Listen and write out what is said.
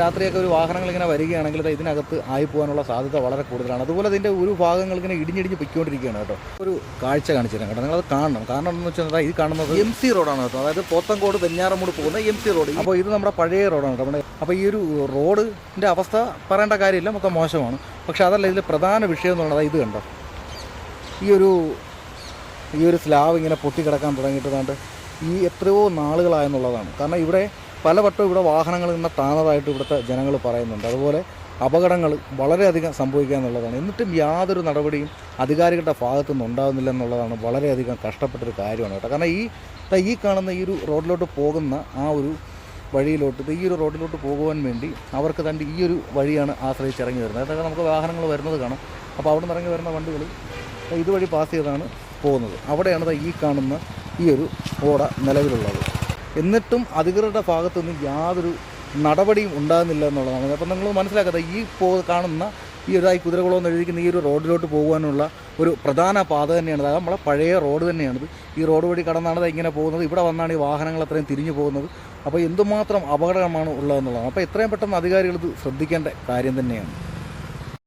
രാത്രിയൊക്കെ ഒരു വാഹനങ്ങൾ ഇങ്ങനെ വരികയാണെങ്കിൽ ഇത് ഇതിനകത്ത് ആയി പോകാനുള്ള സാധ്യത വളരെ കൂടുതലാണ്. അതുപോലെ ഇതിന്റെ ഒരു ഭാഗങ്ങൾ ഇങ്ങനെ ഇടിഞ്ഞിടിഞ്ഞ് പൊയ്ക്കൊണ്ടിരിക്കുകയാണ് കേട്ടോ. ഒരു കാഴ്ച കാണിച്ചു തരാം കേട്ടോ. നിങ്ങളത് കാണണം. കാരണം എന്താണെന്ന് വെച്ചാൽ ഇത് കാണുന്നത് എം സി റോഡാണ് കേട്ടോ. അതായത് പോത്തങ്കോട് വെഞ്ഞാറമൂട് പോകുന്ന എം സി റോഡ് അപ്പോൾ ഇത് നമ്മുടെ പഴയ റോഡാണ് കേട്ടോ. നമ്മുടെ അപ്പോൾ ഈ ഒരു റോഡിന്റെ അവസ്ഥ പറയേണ്ട കാര്യമില്ല. മൊത്തം മോശമാണ്. പക്ഷേ അതല്ല ഇതിൽ പ്രധാന വിഷയം എന്ന് പറയുന്നത് ഇത് കണ്ടോ? ഈ ഒരു ഈ ഒരു സ്ലാബ് ഇങ്ങനെ പൊട്ടിക്കിടക്കാൻ തുടങ്ങിയിട്ട് ഈ എത്രയോ നാളുകളായെന്നുള്ളതാണ്. കാരണം ഇവിടെ പലവട്ടം ഇവിടെ വാഹനങ്ങൾ നിന്ന് താണതായിട്ട് ഇവിടുത്തെ ജനങ്ങൾ പറയുന്നുണ്ട്. അതുപോലെ അപകടങ്ങൾ വളരെയധികം സംഭവിക്കുക എന്നുള്ളതാണ്. എന്നിട്ടും യാതൊരു നടപടിയും അധികാരികളുടെ ഭാഗത്തു നിന്ന് ഉണ്ടാകുന്നില്ല എന്നുള്ളതാണ് വളരെയധികം കഷ്ടപ്പെട്ടൊരു കാര്യമാണ് കേട്ടോ. കാരണം ഈ ഈ കാണുന്ന ഈ ഒരു റോഡിലോട്ട് പോകുന്ന ആ ഒരു വഴിയിലോട്ട് ഈ ഒരു റോഡിലോട്ട് പോകുവാൻ വേണ്ടി അവർക്ക് തന്റെ ഈ ഒരു വഴിയാണ് ആശ്രയിച്ച് ഇറങ്ങി വരുന്നത്. അതൊക്കെ നമുക്ക് വാഹനങ്ങൾ വരുന്നത് കാണാം. അപ്പോൾ അവിടെ നിന്ന് ഇറങ്ങി വരുന്ന വണ്ടികൾ ഇതുവഴി പാസ് ചെയ്താണ് പോകുന്നത്. അവിടെയാണ് ഈ കാണുന്ന ഈ ഒരു ഓട നിലവിലുള്ളത്. എന്നിട്ടും അധികൃതരുടെ ഭാഗത്തുനിന്ന് യാതൊരു നടപടിയും ഉണ്ടാകുന്നില്ല എന്നുള്ളതാണ്. അപ്പം നിങ്ങൾ മനസ്സിലാക്കാതെ ഈ പോ കാണുന്ന ഈ ഒരു കുതിരകുളം എന്ന് എഴുതിക്കുന്ന ഈ ഒരു റോഡിലോട്ട് പോകാനുള്ള ഒരു പ്രധാന പാത തന്നെയാണ്. അതായത് നമ്മളെ പഴയ റോഡ് തന്നെയാണിത്. ഈ റോഡ് വഴി കടന്നാണ് ഇങ്ങനെ പോകുന്നത്. ഇവിടെ വന്നാണ് ഈ വാഹനങ്ങൾ അത്രയും തിരിഞ്ഞു പോകുന്നത്. അപ്പോൾ എന്തുമാത്രം അപകടമാണ് ഉള്ളതെന്നുള്ളതാണ്. അപ്പോൾ എത്രയും പെട്ടെന്ന് അധികാരികൾ ഇത് ശ്രദ്ധിക്കേണ്ട കാര്യം തന്നെയാണ്.